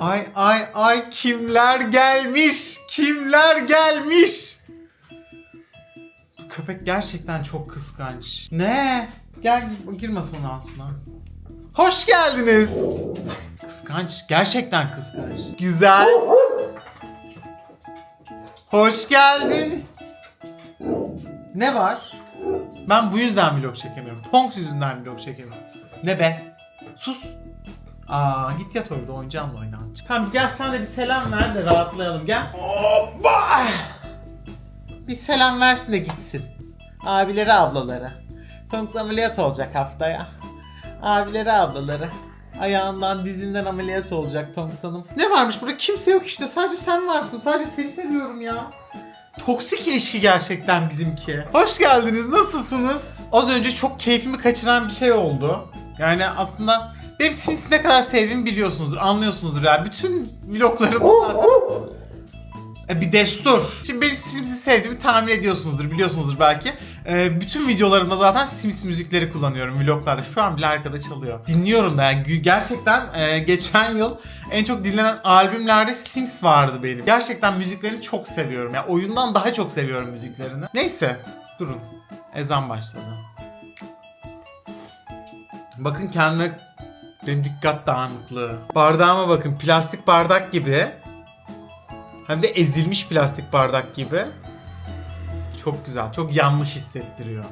Ay ay ay kimler gelmiş? Kimler gelmiş? Köpek gerçekten çok kıskanç. Ne? Gel gir masanın altına. Hoş geldiniz. Kıskanç. Gerçekten kıskanç. Güzel. Hoş geldin. Ne var? Ben bu yüzden vlog çekemiyorum. Tonks yüzünden vlog çekemiyorum. Ne be? Sus. Aa git yat orada oyuncağınla oyna azıcık. Tamam gel sen de bir selam ver de rahatlayalım gel. Hoppa. Bir selam versin de gitsin. Abileri ablaları. Tonks ameliyat olacak haftaya. Abileri ablaları. Ayağından dizinden ameliyat olacak Tonks Hanım. Ne varmış burada kimse yok işte sadece sen varsın. Sadece seni seviyorum ya. Toksik ilişki gerçekten bizimki. Hoş geldiniz. Nasılsınız? Az önce çok keyfimi kaçıran bir şey oldu. Yani aslında benim Sims'i ne kadar sevdiğimi biliyorsunuzdur, anlıyorsunuzdur ya. Bütün vloglarım zaten E, bir destur. Şimdi benim Sims'i sevdiğimi tahmin ediyorsunuzdur, biliyorsunuzdur belki. E, bütün videolarımda zaten Sims müzikleri kullanıyorum vloglarda. Şu an bile arkada çalıyor. Dinliyorum da yani gerçekten e, geçen yıl en çok dinlenen albümlerde Sims vardı benim. Gerçekten müziklerini çok seviyorum. Yani oyundan daha çok seviyorum müziklerini. Neyse, durun. Ezan başladı. Bakın kendime benim dikkat dağınıklığı. Bardağıma bakın plastik bardak gibi. Hem de ezilmiş plastik bardak gibi. Çok güzel. Çok yanlış hissettiriyor.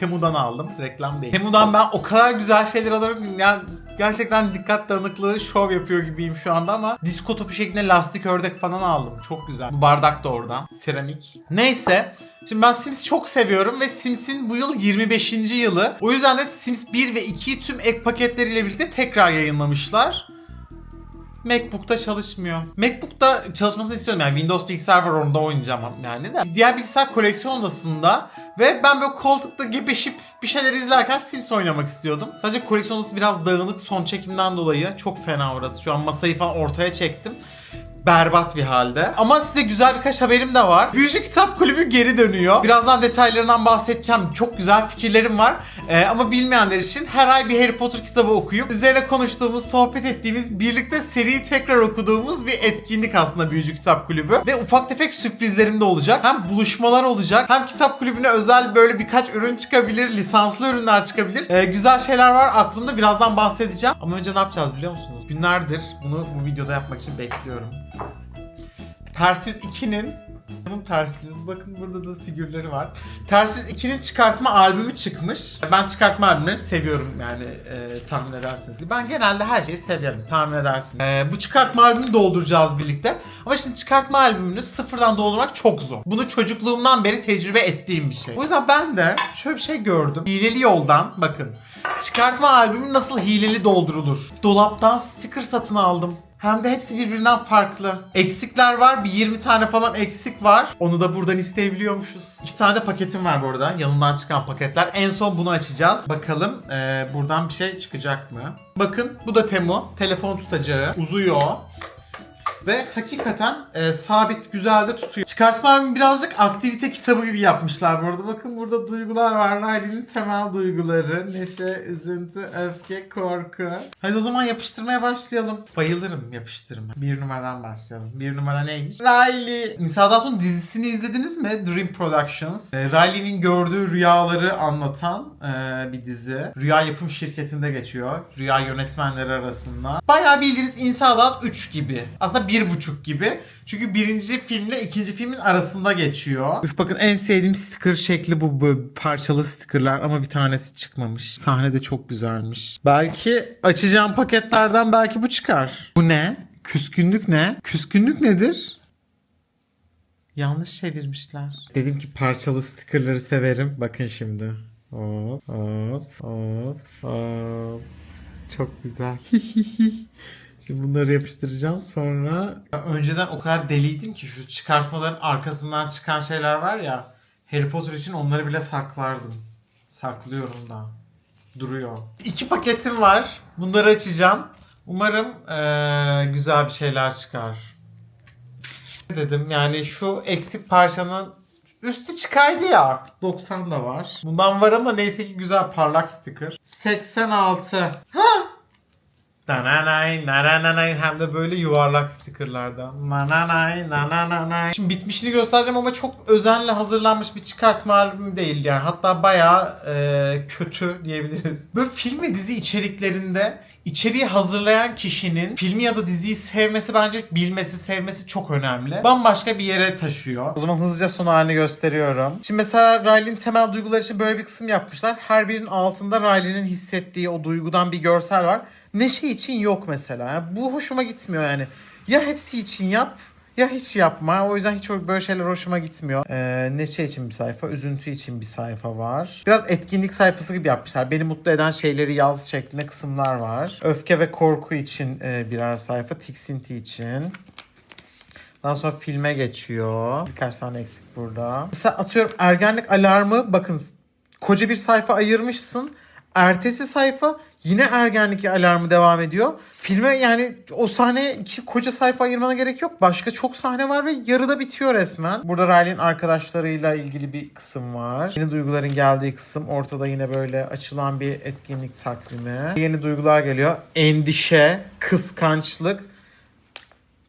Temu'dan aldım. Reklam değil. Temu'dan ben o kadar güzel şeyler alıyorum ki yani gerçekten dikkat dağınıklığı şov yapıyor gibiyim şu anda ama disko topu şeklinde lastik ördek falan aldım. Çok güzel. Bu bardak da oradan. Seramik. Neyse. Şimdi ben Sims çok seviyorum ve Sims'in bu yıl 25. yılı. O yüzden de Sims 1 ve 2'yi tüm ek paketleriyle birlikte tekrar yayınlamışlar. MacBook'ta çalışmıyor. MacBook'ta çalışmasını istiyorum yani Windows bilgisayar var onda oynayacağım yani de. Diğer bilgisayar koleksiyon odasında ve ben böyle koltukta gebeşip bir şeyler izlerken Sims oynamak istiyordum. Sadece koleksiyon odası biraz dağınık son çekimden dolayı çok fena orası. Şu an masayı falan ortaya çektim berbat bir halde. Ama size güzel birkaç haberim de var. Büyücü Kitap Kulübü geri dönüyor. Birazdan detaylarından bahsedeceğim. Çok güzel fikirlerim var. Ee, ama bilmeyenler için her ay bir Harry Potter kitabı okuyup üzerine konuştuğumuz, sohbet ettiğimiz, birlikte seriyi tekrar okuduğumuz bir etkinlik aslında Büyücü Kitap Kulübü. Ve ufak tefek sürprizlerim de olacak. Hem buluşmalar olacak, hem kitap kulübüne özel böyle birkaç ürün çıkabilir, lisanslı ürünler çıkabilir. Ee, güzel şeyler var aklımda. Birazdan bahsedeceğim. Ama önce ne yapacağız biliyor musunuz? Günlerdir bunu bu videoda yapmak için bekliyorum. Ters Yüz 2'nin bunun Ters Yüz bakın burada da figürleri var. Ters Yüz 2'nin çıkartma albümü çıkmış. Ben çıkartma albümleri seviyorum yani e, tahmin edersiniz. Ben genelde her şeyi seviyorum tahmin edersiniz. E, bu çıkartma albümünü dolduracağız birlikte. Ama şimdi çıkartma albümünü sıfırdan doldurmak çok zor. Bunu çocukluğumdan beri tecrübe ettiğim bir şey. O yüzden ben de şöyle bir şey gördüm. Hileli yoldan bakın. Çıkartma albümü nasıl hileli doldurulur? Dolaptan sticker satın aldım. Hem de hepsi birbirinden farklı. Eksikler var. Bir 20 tane falan eksik var. Onu da buradan isteyebiliyormuşuz. İki tane de paketim var bu. Yanından çıkan paketler. En son bunu açacağız. Bakalım eee, buradan bir şey çıkacak mı? Bakın bu da Temu. Telefon tutacağı. Uzuyor. Ve hakikaten e, sabit güzel de tutuyor. Çıkartma albümü birazcık aktivite kitabı gibi yapmışlar bu arada. Bakın burada duygular var. Riley'nin temel duyguları. Neşe, üzüntü, öfke, korku. Hadi o zaman yapıştırmaya başlayalım. Bayılırım yapıştırma. Bir numaradan başlayalım. Bir numara neymiş? Riley. Nisa Dalton dizisini izlediniz mi? Dream Productions. E, Riley'nin gördüğü rüyaları anlatan e, bir dizi. Rüya yapım şirketinde geçiyor. Rüya yönetmenleri arasında. Bayağı bildiğiniz İnsanlar 3 gibi. Aslında bir buçuk gibi. Çünkü birinci filmle ikinci filmin arasında geçiyor. Üf bakın en sevdiğim sticker şekli bu, bu parçalı stickerlar ama bir tanesi çıkmamış. Sahne de çok güzelmiş. Belki açacağım paketlerden belki bu çıkar. Bu ne? Küskünlük ne? Küskünlük nedir? Yanlış çevirmişler. Dedim ki parçalı stickerları severim. Bakın şimdi. Hop hop hop hop. Çok güzel. Şimdi bunları yapıştıracağım sonra. Ya önceden o kadar deliydim ki şu çıkartmaların arkasından çıkan şeyler var ya. Harry Potter için onları bile saklardım. Saklıyorum da. Duruyor. İki paketim var. Bunları açacağım. Umarım eee, güzel bir şeyler çıkar. Dedim yani şu eksik parçanın üstü çıkaydı ya. 90 da var. Bundan var ama neyse ki güzel parlak sticker. 86. Nananay, nananay hem de böyle yuvarlak stickerlardan. Nananay, nananay. Şimdi bitmişini göstereceğim ama çok özenle hazırlanmış bir çıkartma albümü değil yani. Hatta bayağı e, kötü diyebiliriz. Böyle film ve dizi içeriklerinde içeriği hazırlayan kişinin filmi ya da diziyi sevmesi bence bilmesi, sevmesi çok önemli. Bambaşka bir yere taşıyor. O zaman hızlıca son halini gösteriyorum. Şimdi mesela Riley'nin temel duyguları için böyle bir kısım yapmışlar. Her birinin altında Riley'nin hissettiği o duygudan bir görsel var. Neşe için yok mesela. Bu hoşuma gitmiyor yani. Ya hepsi için yap ya hiç yapma. O yüzden hiç böyle şeyler hoşuma gitmiyor. Ee, neşe için bir sayfa, üzüntü için bir sayfa var. Biraz etkinlik sayfası gibi yapmışlar. Beni mutlu eden şeyleri yaz şeklinde kısımlar var. Öfke ve korku için e, birer sayfa, tiksinti için. Daha sonra filme geçiyor. Birkaç tane eksik burada. Mesela atıyorum ergenlik alarmı bakın koca bir sayfa ayırmışsın. Ertesi sayfa yine ergenlik alarmı devam ediyor. Filme yani o sahne iki koca sayfa ayırmana gerek yok. Başka çok sahne var ve yarıda bitiyor resmen. Burada Riley'in arkadaşlarıyla ilgili bir kısım var. Yeni duyguların geldiği kısım. Ortada yine böyle açılan bir etkinlik takvimi. Yeni duygular geliyor. Endişe, kıskançlık,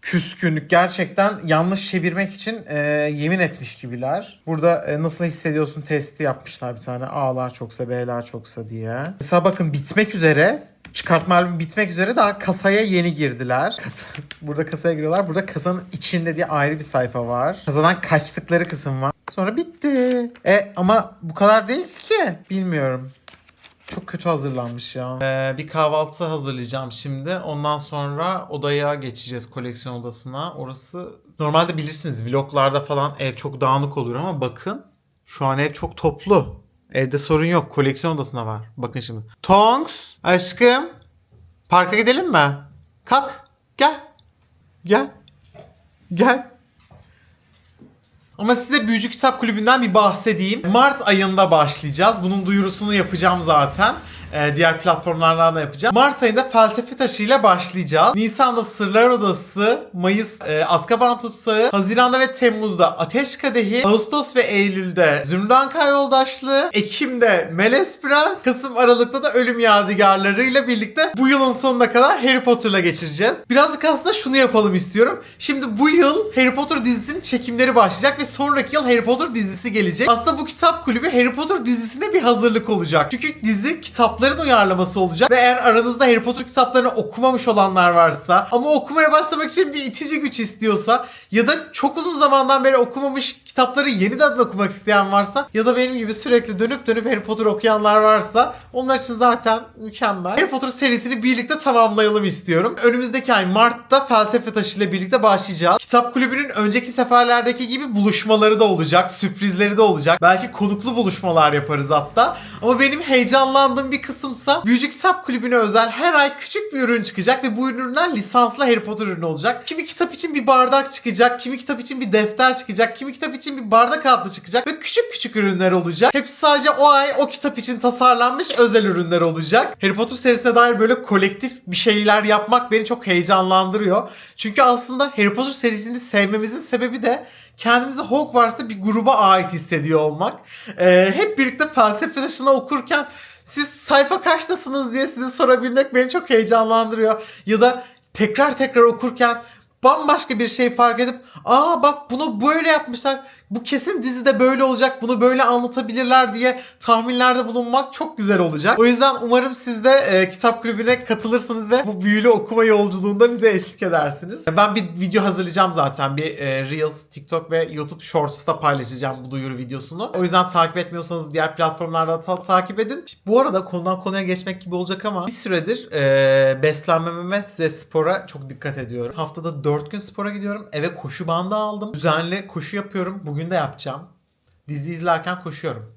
küskünlük gerçekten yanlış çevirmek için e, yemin etmiş gibiler. Burada e, nasıl hissediyorsun testi yapmışlar bir tane. A'lar çoksa B'ler çoksa diye. Mesela bakın bitmek üzere. Çıkartma albümü bitmek üzere daha kasaya yeni girdiler. Kasa, burada kasaya giriyorlar. Burada kasanın içinde diye ayrı bir sayfa var. Kasadan kaçtıkları kısım var. Sonra bitti. E ama bu kadar değil ki. Bilmiyorum. Çok kötü hazırlanmış ya. Ee, bir kahvaltı hazırlayacağım şimdi. Ondan sonra odaya geçeceğiz koleksiyon odasına. Orası normalde bilirsiniz vloglarda falan ev çok dağınık oluyor ama bakın şu an ev çok toplu. Evde sorun yok. Koleksiyon odasına var. Bakın şimdi. Tonks aşkım parka gidelim mi? Kalk gel. Gel. Gel. Ama size Büyücü Kitap Kulübü'nden bir bahsedeyim. Mart ayında başlayacağız. Bunun duyurusunu yapacağım zaten. Ee, diğer platformlardan da yapacağım. Mart ayında felsefe taşıyla başlayacağız. Nisan'da Sırlar Odası, Mayıs e, Azkaban Tutsağı, Haziran'da ve Temmuz'da Ateş Kadehi, Ağustos ve Eylül'de Zümranka Yoldaşlığı, Ekim'de Melez Prens, Kasım Aralık'ta da Ölüm Yadigarları ile birlikte bu yılın sonuna kadar Harry Potter'la geçireceğiz. Birazcık aslında şunu yapalım istiyorum. Şimdi bu yıl Harry Potter dizisinin çekimleri başlayacak ve sonraki yıl Harry Potter dizisi gelecek. Aslında bu kitap kulübü Harry Potter dizisine bir hazırlık olacak. Çünkü dizi kitapların uyarlaması olacak. Ve eğer aranızda Harry Potter kitaplarını okumamış olanlar varsa ama okumaya başlamak için bir itici güç istiyorsa ya da çok uzun zamandan beri okumamış kitapları yeniden okumak isteyen varsa ya da benim gibi sürekli dönüp dönüp Harry Potter okuyanlar varsa onlar için zaten mükemmel. Harry Potter serisini birlikte tamamlayalım istiyorum. Önümüzdeki ay Mart'ta Felsefe Taşı ile birlikte başlayacağız. Kitap kulübünün önceki seferlerdeki gibi buluşmaları da olacak, sürprizleri de olacak. Belki konuklu buluşmalar yaparız hatta. Ama benim heyecanlandığım bir kısımsa Büyücü Kitap Kulübü'ne özel her ay küçük bir ürün çıkacak ve bu ürünler lisanslı Harry Potter ürünü olacak. Kimi kitap için bir bardak çıkacak, kimi kitap için bir defter çıkacak, kimi kitap için bir bardak altı çıkacak ve küçük küçük ürünler olacak. Hepsi sadece o ay o kitap için tasarlanmış özel ürünler olacak. Harry Potter serisine dair böyle kolektif bir şeyler yapmak beni çok heyecanlandırıyor. Çünkü aslında Harry Potter serisini sevmemizin sebebi de kendimizi Hogwarts'ta bir gruba ait hissediyor olmak. Ee, hep birlikte felsefe taşını okurken siz sayfa kaçtasınız diye size sorabilmek beni çok heyecanlandırıyor. Ya da tekrar tekrar okurken bambaşka bir şey fark edip aa bak bunu böyle yapmışlar. Bu kesin dizide böyle olacak. Bunu böyle anlatabilirler diye tahminlerde bulunmak çok güzel olacak. O yüzden umarım siz de e, kitap kulübüne katılırsınız ve bu büyülü okuma yolculuğunda bize eşlik edersiniz. Ben bir video hazırlayacağım zaten. Bir e, Reels, TikTok ve YouTube Shorts'ta paylaşacağım bu duyuru videosunu. O yüzden takip etmiyorsanız diğer platformlarda ta- takip edin. Bu arada konudan konuya geçmek gibi olacak ama bir süredir e, beslenmeme ve spora çok dikkat ediyorum. Haftada 4 gün spora gidiyorum. Eve koşu bandı aldım. Düzenli koşu yapıyorum. Bugün de yapacağım. Dizi izlerken koşuyorum.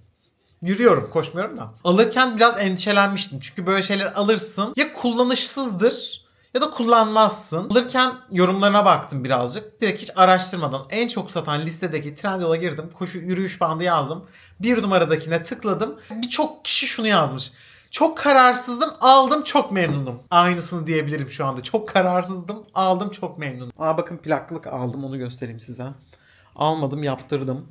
Yürüyorum, koşmuyorum da. Alırken biraz endişelenmiştim. Çünkü böyle şeyler alırsın. Ya kullanışsızdır ya da kullanmazsın. Alırken yorumlarına baktım birazcık. Direkt hiç araştırmadan en çok satan listedeki Trendyol'a girdim. Koşu yürüyüş bandı yazdım. Bir numaradakine tıkladım. Birçok kişi şunu yazmış. Çok kararsızdım, aldım çok memnunum. Aynısını diyebilirim şu anda. Çok kararsızdım, aldım çok memnunum. Aa bakın plaklık aldım onu göstereyim size. Almadım, yaptırdım.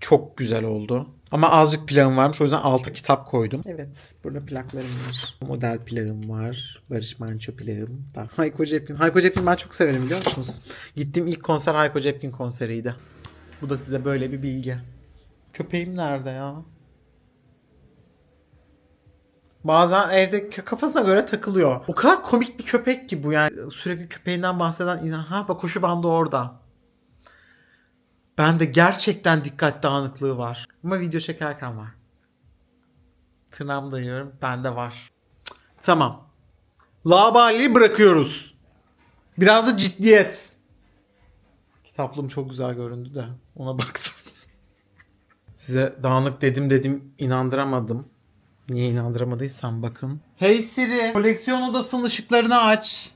Çok güzel oldu. Ama azıcık plağım varmış o yüzden alta kitap koydum. Evet burada plaklarım var. Model plağım var. Barış Manço plağım. Da. Hayko Cepkin. Hayko Cepkin ben çok severim biliyor musunuz? Gittiğim ilk konser Hayko Cepkin konseriydi. Bu da size böyle bir bilgi. Köpeğim nerede ya? Bazen evde kafasına göre takılıyor. O kadar komik bir köpek ki bu yani. Sürekli köpeğinden bahseden insan. Ha bak koşu bandı orada. Bende gerçekten dikkat dağınıklığı var. Ama video çekerken var. Tırnağımı dayıyorum. Bende var. Tamam. Labali'yi bırakıyoruz. Biraz da ciddiyet. Kitaplığım çok güzel göründü de ona baktım. Size dağınık dedim dedim inandıramadım. Niye inandıramadıysam bakın. Hey Siri, koleksiyon odasının ışıklarını aç.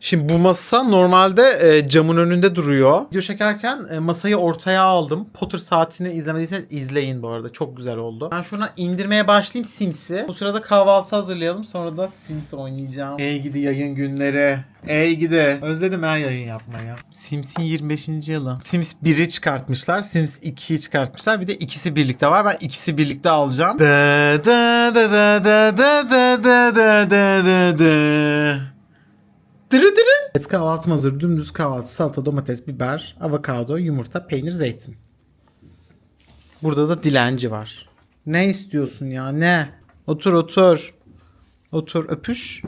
Şimdi bu masa normalde e, camın önünde duruyor. Video çekerken e, masayı ortaya aldım. Potter saatini izlemediyseniz izleyin bu arada. Çok güzel oldu. Ben şuna indirmeye başlayayım Sims'i. Bu sırada kahvaltı hazırlayalım. Sonra da Sims oynayacağım. Ey gidi yayın günleri. Ey gidi. Özledim ben yayın yapmayı. Sims'in 25. yılı. Sims 1'i çıkartmışlar. Sims 2'yi çıkartmışlar. Bir de ikisi birlikte var. Ben ikisi birlikte alacağım. Da da da da da da da da da da da. Dırı dırı. Et kahvaltım hazır. Dümdüz kahvaltı. Salata, domates, biber, avokado, yumurta, peynir, zeytin. Burada da dilenci var. Ne istiyorsun ya? Ne? Otur otur. Otur öpüş.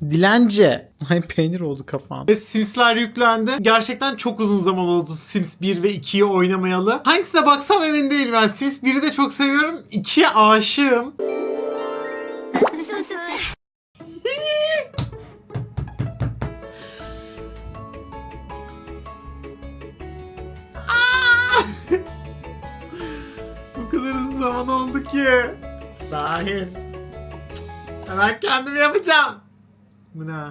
Dilenci. Ay peynir oldu kafam. Ve Sims'ler yüklendi. Gerçekten çok uzun zaman oldu Sims 1 ve 2'yi oynamayalı. Hangisine baksam emin değilim. Ben Sims 1'i de çok seviyorum. 2'ye aşığım. Zaman oldu ki. Sahil. Hemen kendim yapacağım. Bu ne?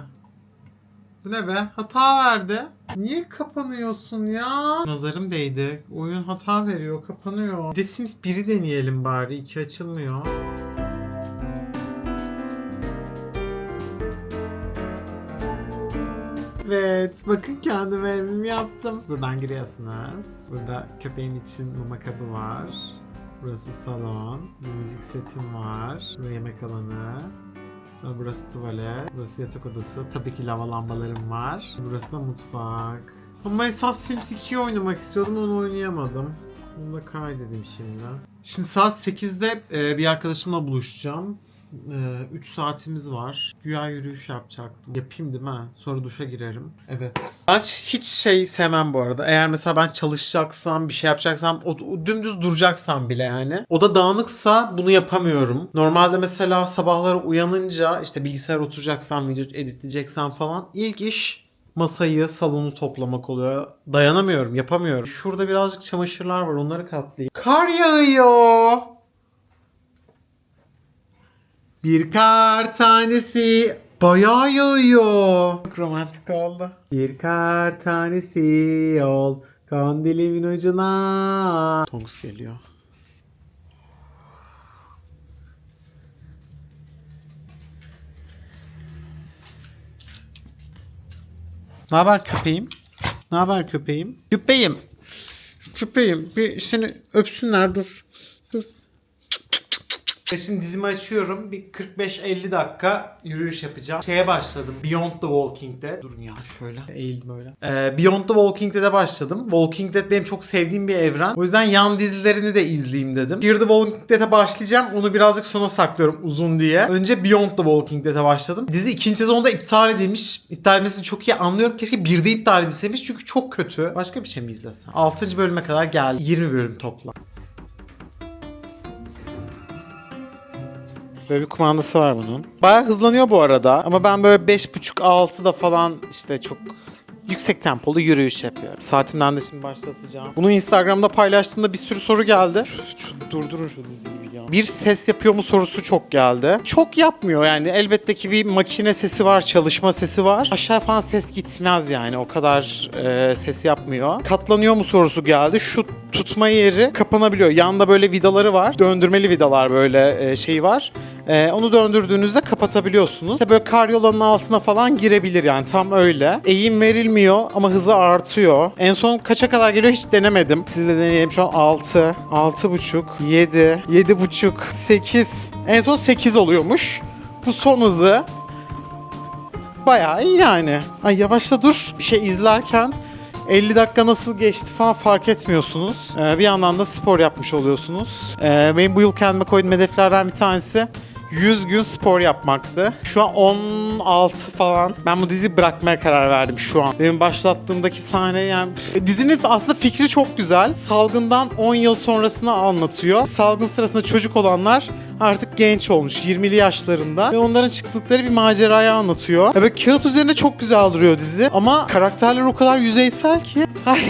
Bu ne be? Hata verdi. Niye kapanıyorsun ya? Nazarım değdi. Oyun hata veriyor, kapanıyor. Bir de Sims 1'i deneyelim bari. 2 açılmıyor. Evet, bakın kendime evimi yaptım. Buradan giriyorsunuz. Burada köpeğim için mama kabı var. Burası salon. Bir müzik setim var. Burada yemek alanı. Sonra burası tuvalet. Burası yatak odası. Tabii ki lava lambalarım var. Burası da mutfak. Ama esas Sims 2'yi oynamak istiyordum onu oynayamadım. Bunu da kaydedeyim şimdi. Şimdi saat 8'de e, bir arkadaşımla buluşacağım. 3 saatimiz var. Güya yürüyüş yapacaktım. Yapayım değil mi? Sonra duşa girerim. Evet. Ben hiç şey sevmem bu arada. Eğer mesela ben çalışacaksam, bir şey yapacaksam, o, o dümdüz duracaksam bile yani. O da dağınıksa bunu yapamıyorum. Normalde mesela sabahları uyanınca işte bilgisayar oturacaksam, video editleyeceksem falan ilk iş masayı, salonu toplamak oluyor. Dayanamıyorum, yapamıyorum. Şurada birazcık çamaşırlar var, onları katlayayım. Kar yağıyor. Bir kar tanesi bayağı yağıyor. Çok romantik oldu. Bir kar tanesi ol kandilimin ucuna. Tongus geliyor. Ne haber köpeğim? Ne haber köpeğim? Köpeğim. Köpeğim bir seni öpsünler. Dur. Şimdi dizimi açıyorum. Bir 45-50 dakika yürüyüş yapacağım. Şeye başladım. Beyond the Walking Dead. Durun ya şöyle. Eğildim öyle. Ee, Beyond the Walking Dead'e başladım. Walking Dead benim çok sevdiğim bir evren. O yüzden yan dizilerini de izleyeyim dedim. Fear the Walking Dead'e başlayacağım. Onu birazcık sona saklıyorum uzun diye. Önce Beyond the Walking Dead'e başladım. Dizi ikinci sezonda iptal edilmiş. İptal edilmesini çok iyi anlıyorum. Keşke bir de iptal edilseymiş çünkü çok kötü. Başka bir şey mi izlesem? 6. bölüme kadar geldi. 20 bölüm toplam. Böyle bir kumandası var bunun. Bayağı hızlanıyor bu arada ama ben böyle 5.5-6'da falan işte çok yüksek tempolu yürüyüş yapıyorum. Saatimden de şimdi başlatacağım. Bunu Instagram'da paylaştığımda bir sürü soru geldi. Şu, şu durdurun şu diziyi bir ya. Bir ses yapıyor mu sorusu çok geldi. Çok yapmıyor yani elbette ki bir makine sesi var, çalışma sesi var. Aşağı falan ses gitmez yani o kadar e, ses yapmıyor. Katlanıyor mu sorusu geldi. Şu tutma yeri kapanabiliyor. Yanında böyle vidaları var. Döndürmeli vidalar böyle e, şey var. Ee, onu döndürdüğünüzde kapatabiliyorsunuz. İşte böyle karyolanın altına falan girebilir yani tam öyle. Eğim verilmiyor ama hızı artıyor. En son kaça kadar geliyor hiç denemedim. Sizle deneyelim şu an 6, 6.5, 7, 7.5, 8. En son 8 oluyormuş. Bu son hızı. Bayağı iyi yani. Ay yavaşla dur. Bir şey izlerken 50 dakika nasıl geçti falan fark etmiyorsunuz. Ee, bir yandan da spor yapmış oluyorsunuz. Ee, benim bu yıl kendime koyduğum hedeflerden bir tanesi 100 gün spor yapmaktı. Şu an 16 falan. Ben bu diziyi bırakmaya karar verdim şu an. Benim başlattığımdaki sahne yani... E, Dizinin aslında fikri çok güzel. Salgından 10 yıl sonrasını anlatıyor. Salgın sırasında çocuk olanlar artık genç olmuş 20'li yaşlarında ve onların çıktıkları bir macerayı anlatıyor. Ya kağıt üzerinde çok güzel duruyor dizi ama karakterler o kadar yüzeysel ki ay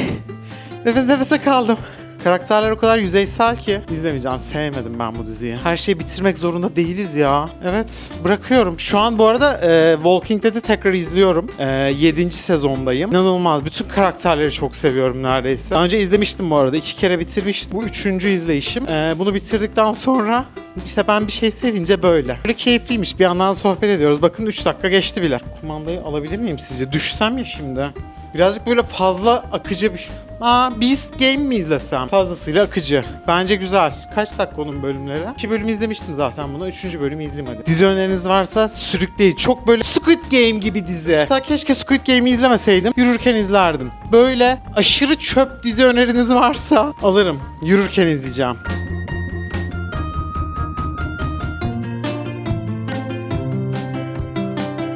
nefes nefese kaldım. Karakterler o kadar yüzeysel ki izlemeyeceğim. Sevmedim ben bu diziyi. Her şeyi bitirmek zorunda değiliz ya. Evet bırakıyorum. Şu an bu arada e, Walking Dead'i tekrar izliyorum. E, 7. sezondayım. İnanılmaz. Bütün karakterleri çok seviyorum neredeyse. Daha önce izlemiştim bu arada. iki kere bitirmiştim. Bu üçüncü izleyişim. E, bunu bitirdikten sonra işte ben bir şey sevince böyle. Böyle keyifliymiş. Bir yandan sohbet ediyoruz. Bakın 3 dakika geçti bile. Kumandayı alabilir miyim sizce? Düşsem ya şimdi. Birazcık böyle fazla akıcı bir... Aa Beast Game mi izlesem? Fazlasıyla akıcı. Bence güzel. Kaç dakika onun bölümleri? İki bölüm izlemiştim zaten bunu. Üçüncü bölümü izleyeyim hadi. Dizi öneriniz varsa sürükleyin. Çok böyle Squid Game gibi dizi. Hatta keşke Squid Game'i izlemeseydim. Yürürken izlerdim. Böyle aşırı çöp dizi öneriniz varsa alırım. Yürürken izleyeceğim.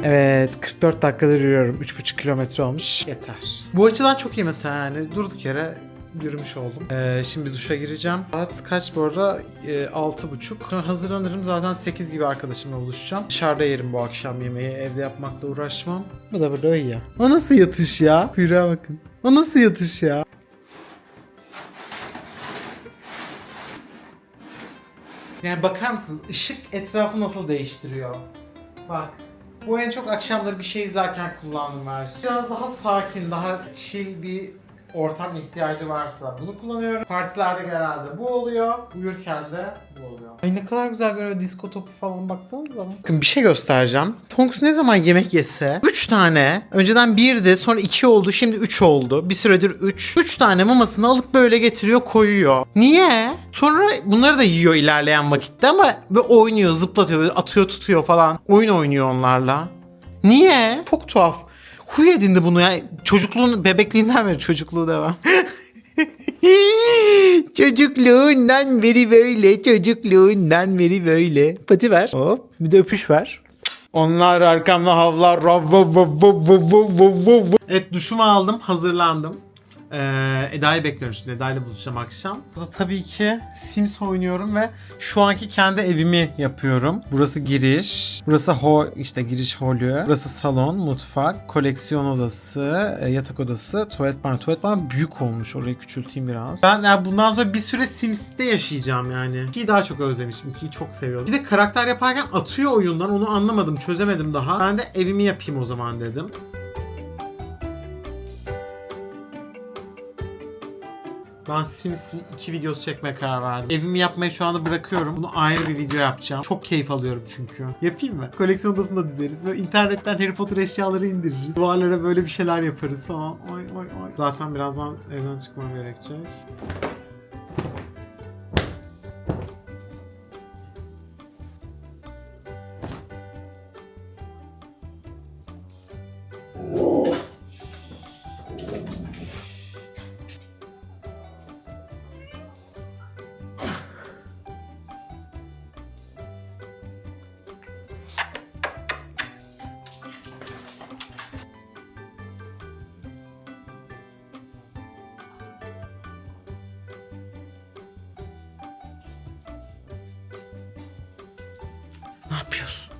Evet 44 dakikadır yürüyorum. 3,5 kilometre olmuş. Yeter. Bu açıdan çok iyi mesela yani durduk yere yürümüş oldum. Ee, şimdi duşa gireceğim. Saat kaç bu arada? Ee, 6.30. Sonra hazırlanırım. Zaten 8 gibi arkadaşımla buluşacağım. Dışarıda yerim bu akşam yemeği. Evde yapmakla uğraşmam. Bu da burada iyi ya. O nasıl yatış ya? Kuyruğa bakın. O nasıl yatış ya? Yani bakar mısınız? Işık etrafı nasıl değiştiriyor? Bak. Bu en çok akşamları bir şey izlerken kullandığım versiyon. Biraz daha sakin, daha chill bir ortam ihtiyacı varsa bunu kullanıyorum. Partilerde genelde bu oluyor. Uyurken de bu oluyor. Ay ne kadar güzel böyle disco topu falan baksanıza. Bakın bir şey göstereceğim. Tonks ne zaman yemek yese 3 tane önceden 1'di sonra 2 oldu şimdi 3 oldu. Bir süredir 3. 3 tane mamasını alıp böyle getiriyor koyuyor. Niye? Sonra bunları da yiyor ilerleyen vakitte ama ve oynuyor zıplatıyor atıyor tutuyor falan. Oyun oynuyor onlarla. Niye? Çok tuhaf. Huy edindi bunu ya. Çocukluğun, bebekliğinden beri çocukluğu devam. çocukluğundan beri böyle, çocukluğundan beri böyle. Pati ver. Hop, bir de öpüş ver. Onlar arkamda havlar. Rav, vav, duşumu aldım, hazırlandım. Ee, Eda'yı bekliyorum şimdi. Eda'yla buluşacağım akşam. Burada tabii ki Sims oynuyorum ve şu anki kendi evimi yapıyorum. Burası giriş. Burası hol, işte giriş holü. Burası salon, mutfak, koleksiyon odası, e, yatak odası, tuvalet banyo. Tuvalet banyo büyük olmuş. Orayı küçülteyim biraz. Ben yani bundan sonra bir süre Sims'te yaşayacağım yani. 2'yi daha çok özlemişim. 2'yi çok seviyorum. Bir de karakter yaparken atıyor oyundan. Onu anlamadım, çözemedim daha. Ben de evimi yapayım o zaman dedim. Ben Sims'in iki videosu çekmeye karar verdim. Evimi yapmayı şu anda bırakıyorum. Bunu ayrı bir video yapacağım. Çok keyif alıyorum çünkü. Yapayım mı? Koleksiyon odasında dizeriz. Ve internetten Harry Potter eşyaları indiririz. Duvarlara böyle bir şeyler yaparız falan. Oy oy oy. Zaten birazdan evden çıkmam gerekecek. Yapıyorsun?